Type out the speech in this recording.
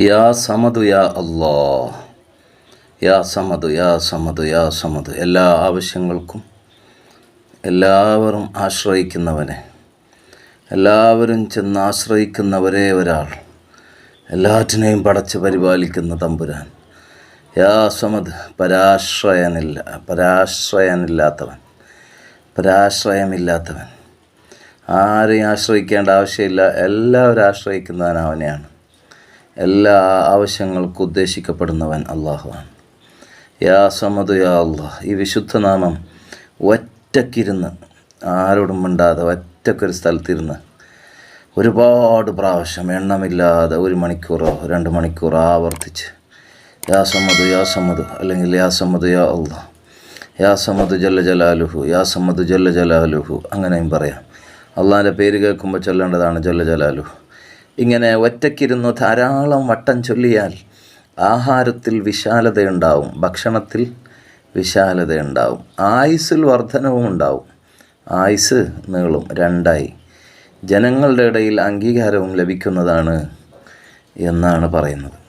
യാ സമതു യാ അല്ലാ യാ സമതു യാ സമതു യാ സമതു എല്ലാ ആവശ്യങ്ങൾക്കും എല്ലാവരും ആശ്രയിക്കുന്നവനെ. എല്ലാവരും ചെന്ന് ആശ്രയിക്കുന്ന ഒരേ ഒരാൾ. എല്ലാറ്റിനെയും പടച്ച് പരിപാലിക്കുന്ന തമ്പുരാൻ. യാ സമത് പരാശ്രയനില്ല പരാശ്രയനില്ലാത്തവൻ. പരാശ്രയമില്ലാത്തവൻ. ആരെയും ആശ്രയിക്കേണ്ട ആവശ്യമില്ല. എല്ലാവരും ആശ്രയിക്കുന്നവൻ അവനെയാണ്. എല്ലാ ആവശ്യങ്ങൾക്കും ഉദ്ദേശിക്കപ്പെടുന്നവൻ അള്ളാഹുവാണ്. യാ സമതു യാ അള്ളാഹ് ഈ വിശുദ്ധ നാമം ഒറ്റക്കിരുന്ന് ആരോടും മിണ്ടാതെ ഒറ്റക്കൊരു സ്ഥലത്തിരുന്ന് ഒരുപാട് പ്രാവശ്യം എണ്ണമില്ലാതെ ഒരു മണിക്കൂറോ രണ്ട് മണിക്കൂറോ ആവർത്തിച്ച് യാ സമദു യാ സമദു അല്ലെങ്കിൽ യാ സമ്മതു യാ അള്ളാഹ് യാ സമദു ജല്ല ജലാലുഹു യാ സമദു ജല്ല ജലാലുഹു അങ്ങനെയും പറയാം. അള്ളാഹിന്റെ പേര് കേൾക്കുമ്പോൾ ചൊല്ലേണ്ടതാണ് ജല്ല ജലാലുഹു. ഇങ്ങനെ ഒറ്റയ്ക്കിരുന്ന് ധാരാളം വട്ടം ചൊല്ലിയാൽ ആഹാരത്തിൽ വിശാലതയുണ്ടാവും ഭക്ഷണത്തിൽ വിശാലതയുണ്ടാവും ആയുസ്സിൽ വർധനവും ഉണ്ടാവും. ആയുസ് നീളും രണ്ടായി. ജനങ്ങളുടെ ഇടയിൽ അംഗീകാരവും ലഭിക്കുന്നതാണ് എന്നാണ് പറയുന്നത്.